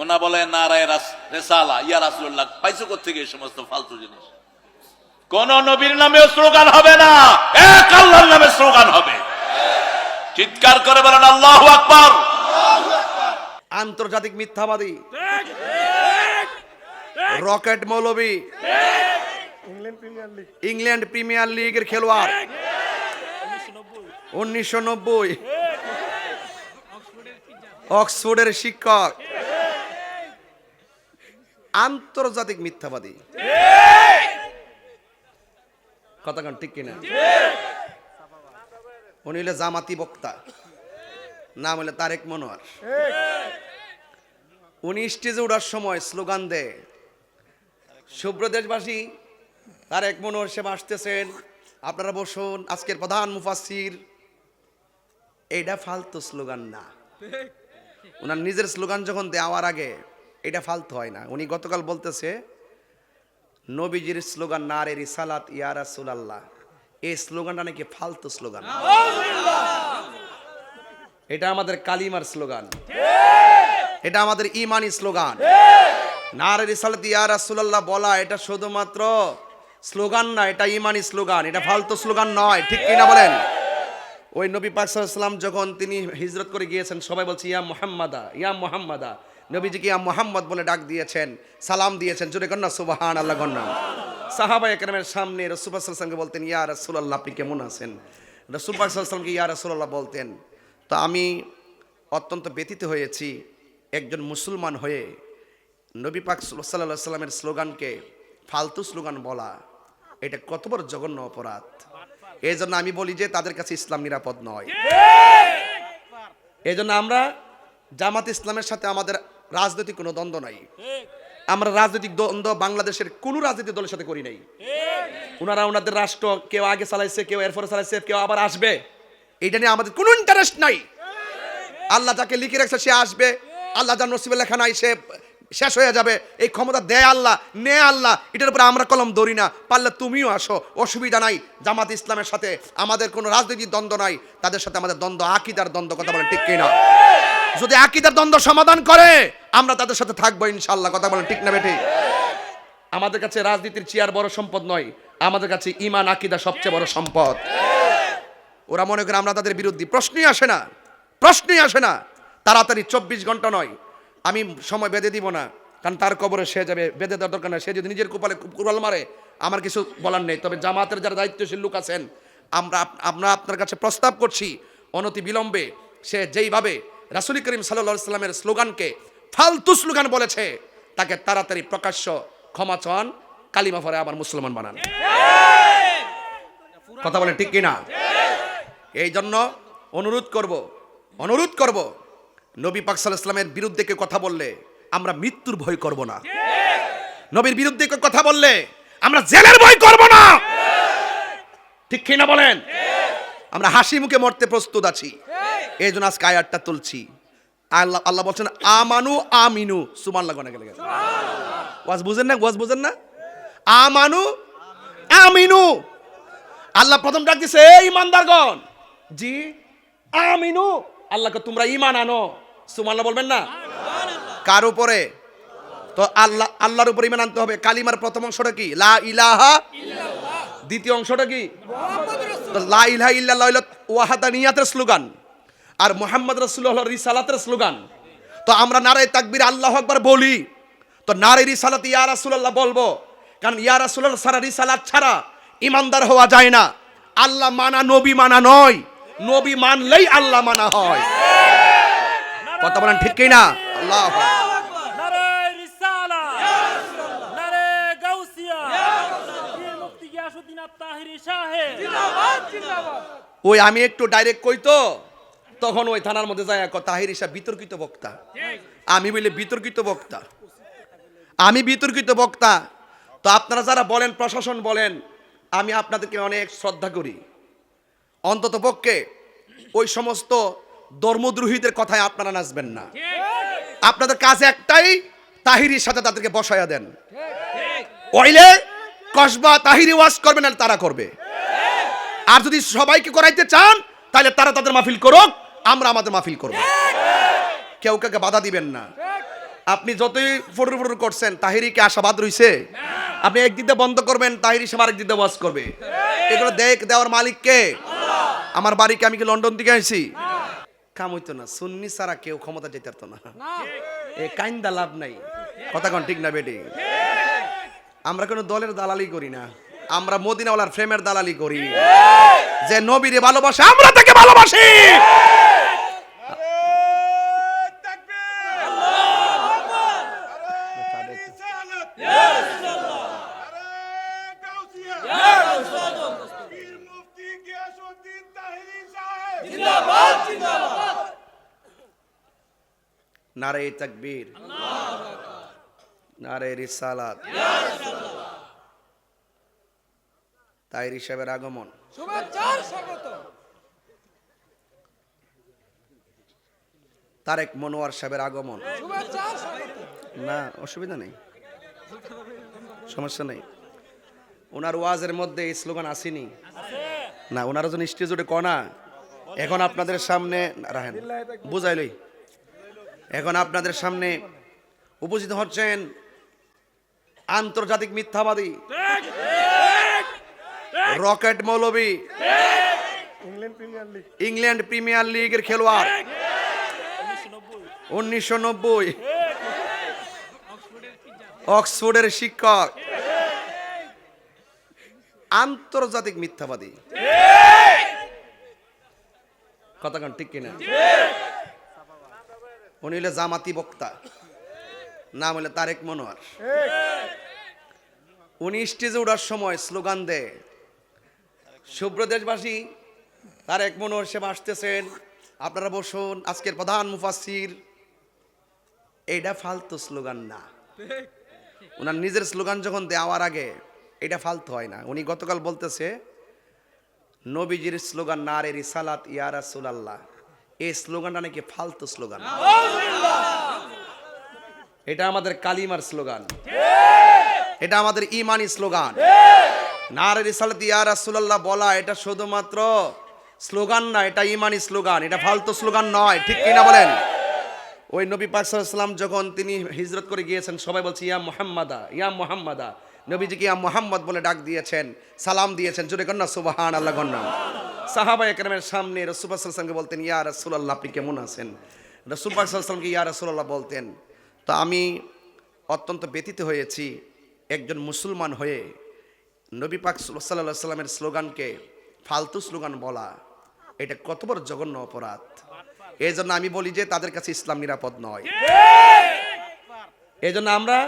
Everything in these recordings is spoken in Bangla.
ওনা বলে নারায় রেসালা ইয়া রাসুল্লাহ পাইছো কোথেকে এই সমস্ত ফালতু জিনিস? কোন নবীর নামে স্লোগান হবে না এক আল্লাহর নামে স্লোগান হবে। চিৎকার করে বলেন আল্লাহু আকবার। আন্তর্জাতিক মিথ্যাবাদী। রকেট মৌলবী। ইংল্যান্ড প্রিমিয়ার লিগের খেলোয়াড়। উনিশশো নব্বই। অক্সফোর্ডের শিক্ষক। আন্তর্জাতিক মিথ্যাবাদী। কথা কান, ঠিক কিনা? উনি হলে জামাতি বক্তা। নাম হলে তারেক মনোয়ার। উনি স্টেজে ওঠার সময় স্লোগান দেয় শুভ্র দেশবাসী, তারেক মনোয়ার সে আসতেছেন, আপনারা বসুন, আজকের প্রধান মুফাসির এইটা ফালতু স্লোগান না। ওনার নিজের স্লোগান যখন দেওয়ার আগে এটা ফালতু হয় না। উনি গতকাল বলতেছে নবীজির স্লোগান না রে রিসালাত ইয়া রাসূলুল্লাহ। এই স্লোগানটা নাকি ফালতু স্লোগান। এটা আমাদের কালিমার স্লোগান। এটা আমাদের ইমানি স্লোগান। না নারে রিসালাত ইয়া রাসূলুল্লাহ বলা এটা শুধুমাত্র স্লোগান না এটা ইমানি স্লোগান। এটা ফালতু স্লোগান নয় ঠিক কিনা বলেন? ওই নবী পাক সাল্লাল্লাহু আলাইহি যখন তিনি হিজরত করে গিয়েছেন সবাই বলছে ইয়া মুহাম্মাদা ইয়া মুহাম্মাদা। নবীজিকে ইয়া মুহাম্মদ বলে ডাক দিয়েছেন সালাম দিয়েছেন। জোরে কন্যা সুবহান আল্লাহ কন্যা। সাহাবা একরামের সামনে রসুল পাক বলতেন ইয়া রাসূলুল্লাহ আপনি কেমন আছেন? রসুল পাক সাল্লাল্লাহু আলাইহি সাল্লামকে ইয়া রাসূলুল্লাহ বলতেন তো আমি অত্যন্ত ব্যথিত হয়েছি একজন মুসলমান হয়ে। নবী পাক সাল্লাহ সাল্লামের স্লোগানকে ফালতু স্লোগান বলা এটা কত বড় জঘন্য অপরাধ। এই জন্য আমি বলি যে তাদের কাছে ইসলাম নিরাপদ নয়। এই জন্য আমরা জামাত ইসলামের সাথে আমাদের রাজনৈতিক কোনো দ্বন্দ্ব নাই। আমরা রাজনৈতিক দ্বন্দ্ব বাংলাদেশের কোনো রাজনৈতিক দলের সাথে করি নাই। ওনারা ওনাদের রাষ্ট্র কেউ আগে চালাইছে কেউ এরপরে চালাইছে কেউ আবার আসবে। এটা নিয়ে আমাদের কোনো ইন্টারেস্ট নাই। আল্লাহ যাকে লিখে রাখছে সে আসবে। আল্লাহ যার নসিবে লেখা নাই সে শেষ হয়ে যাবে। এই ক্ষমতা দেয় আল্লাহ নে আল্লাহ। এটার উপরে আমরা কলম ধরি না। পারলে তুমিও আসো অসুবিধা নাই। জামাত ইসলামের সাথে আমাদের কোনো রাজনৈতিক দ্বন্দ্ব নাই। তাদের সাথে আমাদের দ্বন্দ্ব আকিদার দ্বন্দ্ব কথা বলেন ঠিক কিনা? যদি আকিদার দ্বন্দ্ব সমাধান করে, আমরা তাদের সাথে থাকব ইনশাল্লাহ কথা বলেন, ঠিক না বেঠিক আমাদের কাছে রাজনীতির চেয়ার বড় সম্পদ নয়, আমাদের কাছে ইমান, আকিদা সবচেয়ে বড় সম্পদ। ওরা মনে করে আমরা তাদের বিরুদ্ধে, প্রশ্নই আসে না, প্রশ্নই আসে না। তাড়াতাড়ি চব্বিশ ঘণ্টা নয়, আমি সময় বেঁধে দিব না, কারণ তার কবরে সে যাবে, বেঁধে দেওয়ার দরকার নাই। সে যদি নিজের কুপালে কুড়াল মারে, আমার কিছু বলার নেই। তবে জামাতের যারা দায়িত্বশীল লোক আছেন, আমরা আমরা আপনার কাছে প্রস্তাব করছি অনতি বিলম্বে সে যেইভাবে রাসুল করিম সাল্লা সাল্লামের স্লোগানকে ফালতু স্লোগান বলেছে তাকে তাড়াতাড়ি প্রকাশ্য ক্ষমা চান কালিমা ফরে আবার মুসলমান বানান। কথা বলেন ঠিক কিনা? এই জন্য অনুরোধ করব অনুরোধ করব নবী পাক সাল্লাল্লাহু আলাইহি ইসলামের বিরুদ্ধে কেউ কথা বললে আমরা মৃত্যুর ভয় করব না। নবীর বিরুদ্ধে কেউ কথা বললে আমরা জেলের ভয় করব না। ঠিক। কিনা বলেন? আমরা হাসি মুখে মরতে প্রস্তুত আছি। এই জন্য আজকে আয়াতটা তুলছি। আল্লাহ আল্লাহ বলছেন আমানু আমিনু। সুমান লাগানো গেলে গেছে ওয়াজ বুঝেন না? ওয়াজ বুঝেন না? আমানু আমিনু। আল্লাহ প্রথম ডাক দিছে এই ইমানদারগণ! জি আমিনু। আল্লাহকে তোমরা ইমান আনো। সুমাল্লাহ বলবেন না? কার উপরে? তো আল্লাহ আল্লাহর উপরে ইমান আনতে হবে। কালিমার প্রথম অংশটা কি? লা ইলাহা দ্বিতীয় অংশটা কি? লা ইলাহা ইল্লাল্লাহ ওয়াহাদানিয়াতের স্লোগান। আর মোহাম্মদ রাসূলুল্লাহ হলো রিসালাতের স্লোগান। তো আমরা নারে তাকবীর আল্লাহ আকবার বলি। তো নারে রিসালাত ইয়া রাসূলুল্লাহ বলব কারণ ইয়া রাসূলুল্লাহ সারা রিসালাত ছাড়া ইমানদার হওয়া যায় না। আল্লাহ মানা নবী মানা নয়। নবী মানলেই আল্লাহ মানা হয়। কথা বলেন ঠিক কি না আল্লাহ ওই আমি একটু ডাইরেক্ট কই তো? তখন ওই থানার মধ্যে যায় এক তাহির হিসাব বিতর্কিত বক্তা। আমি বলি, বিতর্কিত বক্তা। আমি বিতর্কিত বক্তা। তো আপনারা যারা বলেন, প্রশাসন বলেন, আমি আপনাদেরকে অনেক শ্রদ্ধা করি। অন্তত পক্ষে ওই সমস্ত ধর্মদ্রোহীদের কথায় আপনারা নাচবেন না। আপনাদের কাজ একটাই তাহিরির সাথে তাদেরকে বসায়া দেন। ওইলে কসবা তাহিরি ওয়াজ করবে না তারা করবে। আর যদি সবাইকে করাইতে চান, তাহলে তারা তাদের মাহফিল করুক। আমরা আমাদের মাহফিল করব। কেউ কাউকে বাধা দিবেন না। আপনি যতই ফটুর ফটুর করছেন, তাহিরিকে আশাবাদ রইছে। আপনি একদিক বন্ধ করবেন, তাহিরি সে আরেক দিতে ওয়াজ করবে। এগুলো দেখ, দেওয়ার মালিক কে? আমার বাড়িকে আমি কি লন্ডন থেকে আইছি? কাম হইতো না, সুন্নি সারা কেউ ক্ষমতা যেতে পারতো না। এ কাইন্দা লাভ নাই। কথা কন, ঠিক না বেটি? আমরা কোনো দলের দালালি করি না। আমরা মদিনাওয়ালার ফ্রেমের দালালি করি। যে নবীরে ভালোবাসে, আমরা তাকে ভালোবাসি। নারে তাকবীর। নারে রিসালাত। তাইর হিসাবের আগমন। তারেক মনোয়ার সাহেবের আগমন। না অসুবিধা নেই। সমস্যা নেই। ওনার ওয়াজের মধ্যে এই স্লোগান আসেনি। না ওনার জন্য স্টেজ উঠে কনা এখন আপনাদের সামনে রাখেন বুঝাইলই এখন আপনাদের সামনে উপস্থিত হচ্ছেন আন্তর্জাতিক মিথ্যাবাদী রকেট মৌলবী ইংল্যান্ড প্রিমিয়ার লিগের খেলোয়াড়। উনিশশো নব্বই। অক্সফোর্ডের শিক্ষক। আন্তর্জাতিক মিথ্যাবাদী। কথা ঠিক কিনা? উনি হলে জামাতি বক্তা। নাম হলে তারেক মনোয়ার। উনি স্টেজে ওঠার সময় স্লোগান দেয় দেশবাসী, তারেক মনোয়ার সে আসতেছেন। আপনারা বসুন, আজকের প্রধান মুফাসির এইটা ফালতু স্লোগান না। ওনার নিজের স্লোগান যখন দেওয়ার আগে এটা ফালতু হয় না। উনি গতকাল বলতেছে নবীজির স্লোগান না রে রিসালাত ইয়া রাসূলুল্লাহ। এই স্লোগানটা নাকি ফালতু স্লোগান। এটা আমাদের কালিমার স্লোগান। এটা আমাদের ইমানি স্লোগান। না রে রিসালাত ইয়া রাসূলুল্লাহ বলা এটা শুধুমাত্র স্লোগান না এটা ইমানি স্লোগান। এটা ফালতু স্লোগান নয় ঠিক কিনা বলেন? ওই নবী পাক সাল্লাম যখন তিনি হিজরত করে গিয়েছেন সবাই বলছে ইয়া মোহাম্মদা ইয়া মোহাম্মদা। নবীজিকে মোহাম্মদ বলে ডাক দিয়েছেন সালাম দিয়েছেন। জোরে কন্যা সুবাহান আল্লাহ কন্যা। সাহাবা একরামের সামনে রসুল সাল্লামকে বলতেন ইয়া রাসূলুল্লাহ আপনি কেমন আছেন? সাল্লামকে ইয়া রাসূলুল্লাহ বলতেন তো আমি অত্যন্ত ব্যতীত হয়েছি একজন মুসলমান হয়ে নবী পাক সাল্লাহ সাল্লামের স্লোগানকে ফালতু স্লোগান বলা এটা কত বড় জঘন্য অপরাধ। এই জন্য আমি বলি যে তাদের কাছে ইসলাম নিরাপদ নয়। এই জন্য আমরা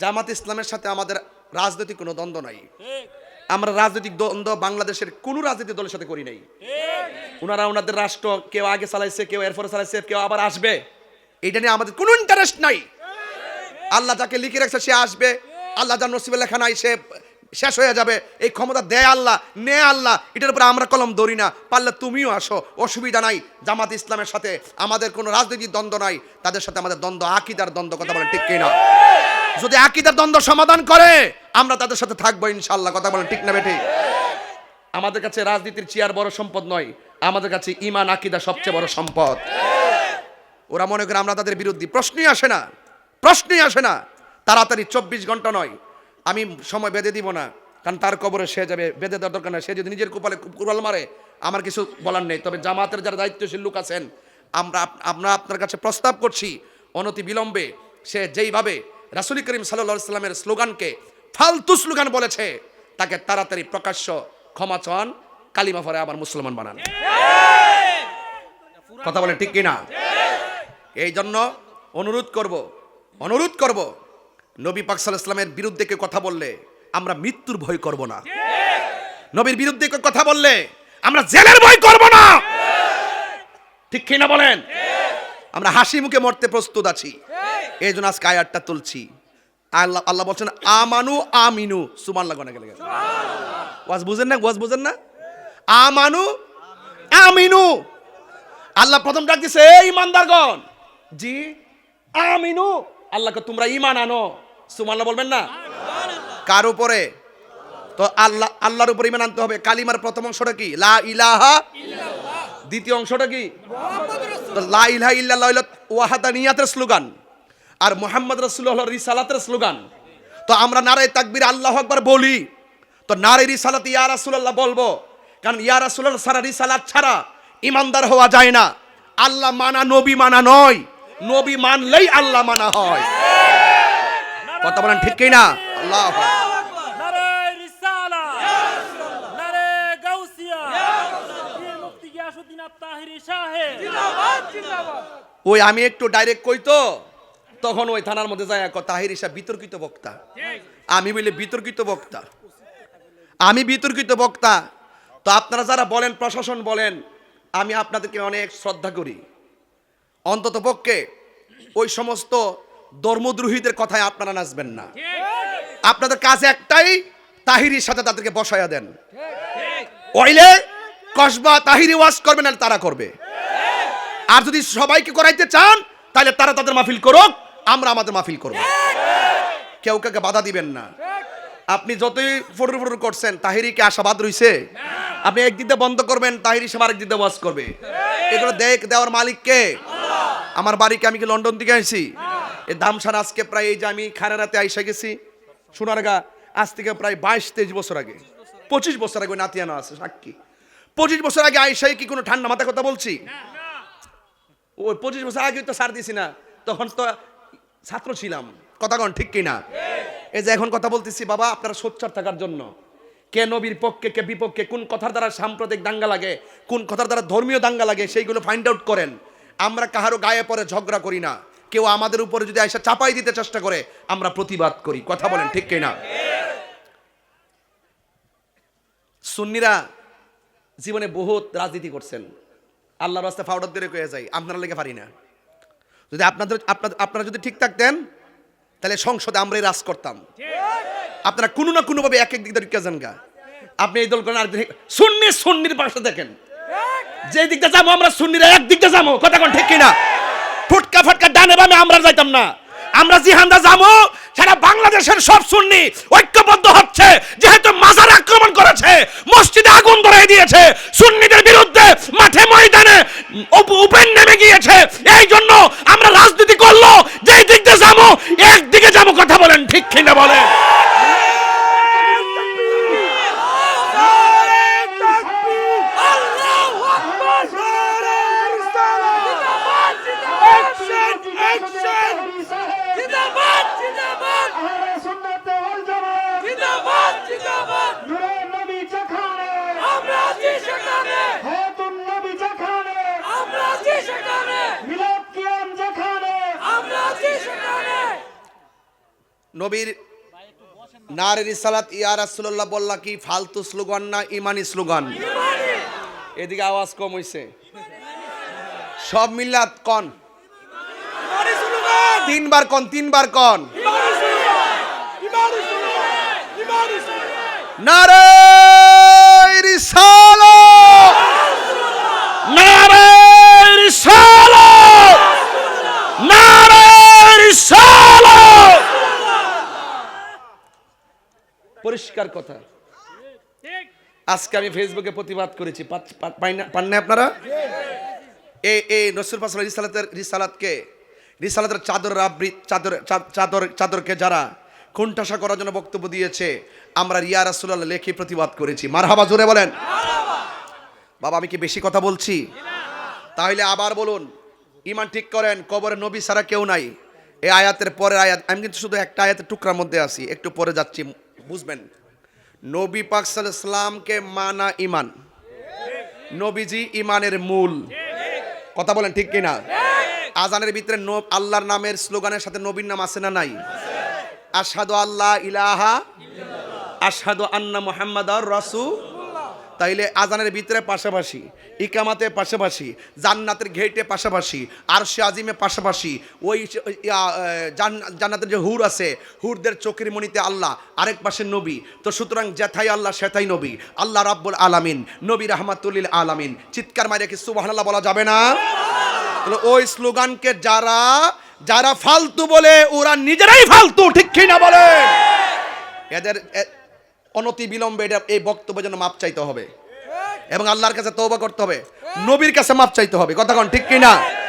জামাত ইসলামের সাথে আমাদের রাজনৈতিক কোনো দ্বন্দ্ব নাই। আমরা রাজনৈতিক দ্বন্দ্ব বাংলাদেশের কোনো রাজনৈতিক দলের সাথে করি নাই। ওনারা ওনাদের রাষ্ট্র কেউ আগে চালাইছে কেউ এরপরে চালাইছে কেউ আবার আসবে। এটা নিয়ে আমাদের কোনো ইন্টারেস্ট নাই। আল্লাহ যাকে লিখে রাখছে সে আসবে। আল্লাহ যার নসিবে লেখা নাই সে শেষ হয়ে যাবে। এই ক্ষমতা দেয় আল্লাহ নে আল্লাহ। এটার উপরে আমরা কলম ধরি না। পারলে তুমিও আসো অসুবিধা নাই। জামাত ইসলামের সাথে আমাদের কোনো রাজনৈতিক দ্বন্দ্ব নাই। তাদের সাথে আমাদের দ্বন্দ্ব আকিদার দ্বন্দ্ব কথা বলেন ঠিক কিনা? যদি আকিদার দ্বন্দ্ব সমাধান করে, আমরা তাদের সাথে থাকব ইনশাল্লাহ কথা বলেন, ঠিক না বেঠিক আমাদের কাছে রাজনীতির চেয়ার বড় সম্পদ নয়, আমাদের কাছে ইমান, আকিদা সবচেয়ে বড় সম্পদ। ওরা মনে করে আমরা তাদের বিরুদ্ধে, প্রশ্নই আসে না, প্রশ্নই আসে না। তাড়াতাড়ি চব্বিশ ঘণ্টা নয়, আমি সময় বেঁধে দিব না, কারণ তার কবরে সে যাবে, বেঁধে দেওয়ার দরকার না সে যদি নিজের কপালে কুড়াল মারে, আমার কিছু বলার নেই। তবে জামাতের যারা দায়িত্বশীল লোক আছেন, আমরা আমরা আপনার কাছে প্রস্তাব করছি, অনতি বিলম্বে সে যেইভাবে রাসুল করিম সাল্লা সাল্লামের স্লোগানকে ফালতু স্লোগান বলেছে, তাকে তাড়াতাড়ি প্রকাশ্য ক্ষমা চান, কালিমা ফরে আবার মুসলমান বানান। কথা বলে ঠিক কিনা? এই জন্য অনুরোধ করব অনুরোধ করব, নবী পাক সাল্লাহ ইসলামের বিরুদ্ধে কেউ কথা বললে আমরা মৃত্যুর ভয় করব না। নবীর বিরুদ্ধে কেউ কথা বললে আমরা জেলের ভয় করব না। ঠিক কিনা বলেন? আমরা হাসি মুখে মরতে প্রস্তুত আছি। এই জন্য আজকে আয়াতটা তুলছি। আল্লাহ আল্লাহ বলছেন আমানু আমিনু। সুমান লাগো না গেলে। গেছে ওয়াজ বুঝেন না? ওয়াজ বুঝেন না? আমানু আমিনু। আল্লাহ প্রথম ডাক দিছে এই ইমানদারগণ! জি আমিনু। আল্লাহকে তোমরা ইমান আনো। সুমাল্লাহ বলবেন না? কার উপরে? তো আল্লাহ আল্লাহর উপর ইমান আনতে হবে। কালিমার প্রথম অংশটা কি? লা ইলাহা দ্বিতীয় অংশটা কি? লা ইলাহা ইল্লাল্লাহ ওয়াহাদানিয়াতের স্লোগান। আর মোহাম্মদ রসুল্লাহ রিসালাতের স্লোগান। তো আমরা নারায় তাকবির আল্লাহ আকবার বলি। তো নারে রিসালাত ইয়া রাসূলুল্লাহ বলব কারণ ইয়া রাসূলুল্লাহ সারা রিসালাত ছাড়া ইমানদার হওয়া যায় না। আল্লাহ মানা নবী মানা নয়। নবী মানলেই আল্লাহ মানা হয়। কথা বলেন ঠিক কি না আল্লাহ নারে নারে ওই আমি একটু ডাইরেক্ট কই তো? তখন ওই থানার মধ্যে যায় তাহির হিসাব বিতর্কিত বক্তা। আমি বলি, বিতর্কিত বক্তা। আমি বিতর্কিত বক্তা। তো আপনারা যারা বলেন, প্রশাসন বলেন, আমি আপনাদেরকে অনেক শ্রদ্ধা করি। অন্তত পক্ষে ওই সমস্ত ধর্মদ্রোহীদের কথায় আপনারা নাচবেন না। আপনাদের কাছে একটাই তাহিরির সাথে তাদেরকে বসায়া দেন। ওইলে কসবা তাহিরি ওয়াজ করবে না তারা করবে। আর যদি সবাইকে করাইতে চান, তাহলে তারা তাদের মাহফিল করুক। আমরা আমাদের মাহফিল করব। কেউ কাউকে বাধা দিবেন না। আপনি যতই ফটুর ফটুর করছেন তাহিরিকে আশাবাদ রইছে? আপনি একদিক বন্ধ করবেন, তাহিরি সব আরেক দিক দিয়ে ওয়াজ করবে। এগুলো দেখ, দেওয়ার মালিক কে? আমার বাড়িকে আমি কি লন্ডন থেকে আইছি? এই দামসান আজকে প্রায় এই যে আমি খানারাতে আইসা গেছি। সোনারগা আজ থেকে প্রায় বাইশ, তেইশ বছর আগে, পঁচিশ বছর আগে নাতিয়ানা আছে, সাক্ষী। পঁচিশ বছর আগে আইসাই কি কোনো ঠান্ডা মাথা কথা বলছি? ওই পঁচিশ বছর আগে তো সার দিছি না, তখন তো ছাত্র ছিলাম। কথা কন, ঠিক কিনা? এই যে এখন কথা বলতেছি, বাবা, আপনারা সোচ্চার থাকার জন্য। কে নবীর পক্ষে, কে বিপক্ষে, কোন কথার দ্বারা সাম্প্রদায়িক দাঙ্গা লাগে, কোন কথার দ্বারা ধর্মীয় দাঙ্গা লাগে, সেইগুলো ফাইন্ড আউট করেন। আমরা কাহারও গায়ে পরে ঝগড়া করি না। কেউ আমাদের উপরে যদি এসে চাপাই দিতে চেষ্টা করে, আমরা প্রতিবাদ করি। কথা বলেন, ঠিক কিনা? সুন্নিরা জীবনে বহুত রাজনীতি করছেন। আল্লাহর রাস্তায় ফাউডার দিয়ে কয়ে যাই আপনারা লেগে পারি না। যদি আপনাদের আপনারা যদি ঠিক থাকতেন, তাহলে সংসদে আমরাই রাজ করতাম। আপনারা কোনো না কোনোভাবে এক এক দিক দিয়ে যান গা। আপনি এই দল করেন, আর সুন্নি সুন্নির পাশে দেখেন। যে দিকটা যাব, আমরা সুন্নিরা এক দিকটা যাব। কথা কোন ঠিক কিনা? ফুটকা ফাটকা ডানে বামে আমরা যাইতাম না। আমরা জিহান্দা যাব সারা বাংলাদেশের সব সুন্নি ঐক্যবদ্ধ হচ্ছে, যেহেতু মাজার আক্রমণ করেছে, মসজিদে আগুন ধরাই দিয়েছে, সুন্নিদের বিরুদ্ধে মাঠে ময়দানে উপেন নেমে গিয়েছে। এই জন্য আমরা রাজনীতি করল, যেই দিক দিয়ে যাব, একদিকে যাব, কথা বলেন ঠিক কিনা বলেন। নারের সালাত ইয়া রাসূলুল্লাহ বললা কি, ফালতু স্লোগান না, ইমানি স্লোগান? এদিকে আওয়াজ কম হইছে। সব মিল্লাত কন। তিনবার কন তিনবার কন। নারে রিসালাত নারে রিসালাত নারে রিসালাত পরিষ্কার কথা। আজকে আমি ফেসবুকে প্রতিবাদ করেছি। পান না আপনারা? এই এই রসুল পাসল রিসালাতের রিসালাতকে রিসালাতের চাদর আবৃ চাদর চাদর চাদরকে যারা কোণঠাসা করার জন্য বক্তব্য দিয়েছে আমরা রিয়া রাসুল্লাহ লেখে প্রতিবাদ করেছি। মারহাবা জোরে বলেন। বাবা আমি কি বেশি কথা বলছি? তাহলে আবার বলুন ইমান ঠিক করেন কবরে নবী ছাড়া কেউ নাই। এই আয়াতের পরের আয়াত আমি কিন্তু শুধু একটা আয়াতের টুকরার মধ্যে আছি একটু পরে যাচ্ছি বুঝবেন নবী পাক সাল্লামকে মানা ইমান নবীজি ইমানের মূল। কথা বলেন ঠিক কিনা? আজানের ভিতরে আল্লাহর নামের স্লোগানের সাথে নবীর নাম আছে না নাই? আশহাদু আল্লাহ ইলাহা আশহাদু আন্না মোহাম্মদ রাসূল। তাইলে আজানের ভিতরে পাশাপাশি, ইকামাতে পাশাপাশি, জান্নাতের ঘেটে পাশাপাশি, আরশে আজিমে পাশাপাশি, ওই জান্নাতের যে হুর আছে, হুরদের চোখের মনিতে আল্লাহ, আরেক পাশে নবী। তো সুতরাং যেথাই আল্লাহ সেথাই নবী। আল্লাহ রাব্বুল আলামিন, নবী রহমাতুল্লিল আলামিন। চিৎকার মারিয়ে কি সুবহানাল্লাহ বলা যাবে না? ওই স্লোগানকে যারা যারা ফালতু বলে, ওরা নিজেরাই ফালতু, ঠিক কি না বলেন? এদের এ- অনতি বিলম্বে এটা, এই বক্তব্য যেন মাপ চাইতে হবে। এবং আল্লাহর কাছে তৌবা করতে হবে। নবীর কাছে মাপ চাইতে হবে। কথা কোন, ঠিক কি না